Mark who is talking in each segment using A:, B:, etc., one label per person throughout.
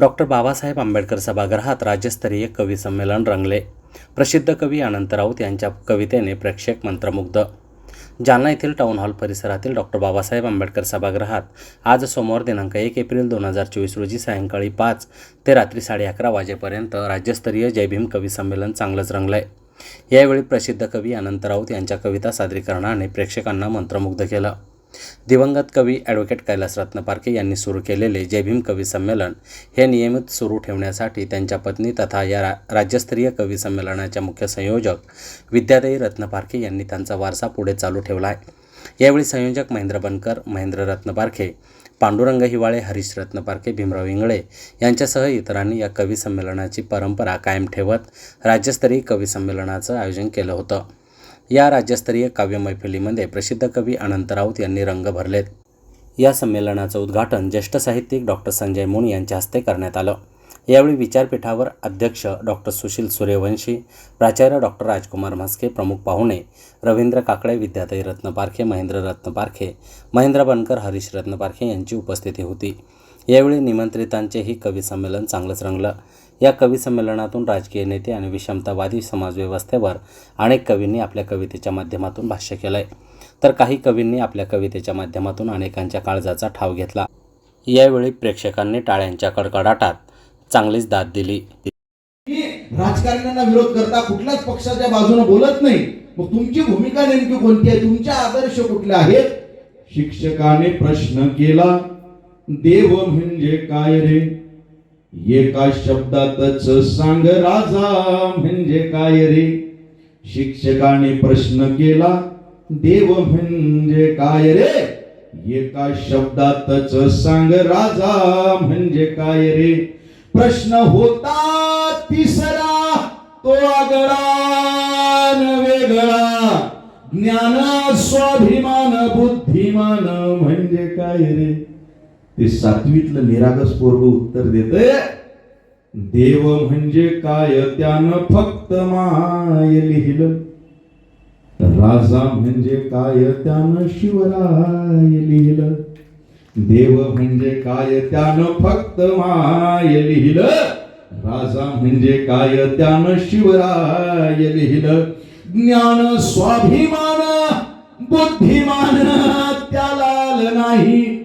A: Doctor Babasaheb Ambedkar सभागृहात राज्यस्तरीय कवी संमेलन रंगले. प्रसिद्ध कवी अनंत राऊत यांच्या कवितेने प्रेक्षक मंत्रमुग्ध. जालना येथील टाऊन हॉल परिसरातील डॉक्टर बाबासाहेब आंबेडकर सभागृहात आज सोमवार दिनांक एक एप्रिल दोन हजार चोवीस रोजी सायंकाळी पाच ते रात्री साडे अकरा वाजेपर्यंत राज्यस्तरीय जय भीम कवी संमेलन चांगलंच रंगलंय. यावेळी प्रसिद्ध कवी अनंत राऊत यांच्या कविता सादरीकरणाने प्रेक्षकांना मंत्रमुग्ध केलं. दिवंगत कवी ॲडव्होकेट कैलास रत्नपारखे यांनी सुरू केलेले जय भीम कवी संमेलन हे नियमित सुरू ठेवण्यासाठी त्यांच्या पत्नी तथा या रा राज्यस्तरीय कवी संमेलनाच्या मुख्य संयोजक विद्यादेवी रत्नपारखे यांनी त्यांचा वारसा पुढे चालू ठेवला आहे. यावेळी संयोजक महेंद्र बनकर महेंद्र रत्नपारखे पांडुरंग हिवाळे हरीश रत्नपारखे भीमराव इंगळे यांच्यासह इतरांनी या कवी संमेलनाची परंपरा कायम ठेवत राज्यस्तरीय कवी संमेलनाचं आयोजन केलं होतं. या राज्यस्तरीय काव्य मैफिलीमध्ये प्रसिद्ध कवी अनंत राऊत यांनी रंग भरलेत. या संमेलनाचं उद्घाटन ज्येष्ठ साहित्यिक डॉक्टर संजय मुन यांच्या हस्ते करण्यात आलं. यावेळी विचारपीठावर अध्यक्ष डॉक्टर सुशील सूर्यवंशी प्राचार्य डॉक्टर राजकुमार म्हस्के प्रमुख पाहुणे रवींद्र काकडे विद्याताई रत्नपारखे महेंद्र रत्नपारखे महेंद्र बनकर हरीश रत्नपारखे यांची उपस्थिती होती. यावेळी निमंत्रितांचेही कविसंमेलन चांगलंच रंगलं. या कविसंमेलनातून राजकीय नेते आणि विषमतावादी समाजव्यवस्थेवर अनेक कवींनी आपल्या कवितेच्या माध्यमातून भाष्य केलं आहे तर काही कवींनी आपल्या कवितेच्या माध्यमातून अनेकांच्या काळजाचा ठाव घेतला. यावेळी प्रेक्षकांनी टाळ्यांच्या कडकडाटात चांगलीच दाद दिली.
B: राजकारण्यांना विरोध करता कुठल्याच पक्षाच्या बाजूने बोलत नाही. मग तुमची भूमिका नेमकी कोणती आहे? तुमच्या आदर्श कुठले आहेत? शिक्षकाने प्रश्न केला. देव म्हणजे काय रे? एका शब्दातच सांग राजा म्हणजे काय रे? शिक्षकाने प्रश्न केला देव म्हणजे काय रे? एका शब्दातच सांग राजा म्हणजे काय रे? प्रश्न होता तिसरा तो आगळा न वेगळा. ज्ञान स्वाभिमान बुद्धिमान म्हणजे काय रे? ते सातवीतलं निरागस पोरग उत्तर देत देव म्हणजे काय? त्यानं फक्त माय लिहिलं. राजा म्हणजे काय? त्यानं शिवराय लिहिलं. देव म्हणजे काय? त्यानं फक्त माय लिहिलं. राजा म्हणजे काय? त्यानं शिवराय लिहिलं. ज्ञान स्वाभिमान बुद्धिमान त्याला नाही.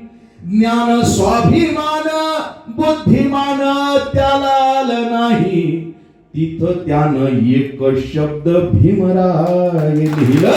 B: ज्ञान स्वाभिमान बुद्धिमान त्याला नाही. तिथं त्यानं एक शब्द भीमराय लिहिलं.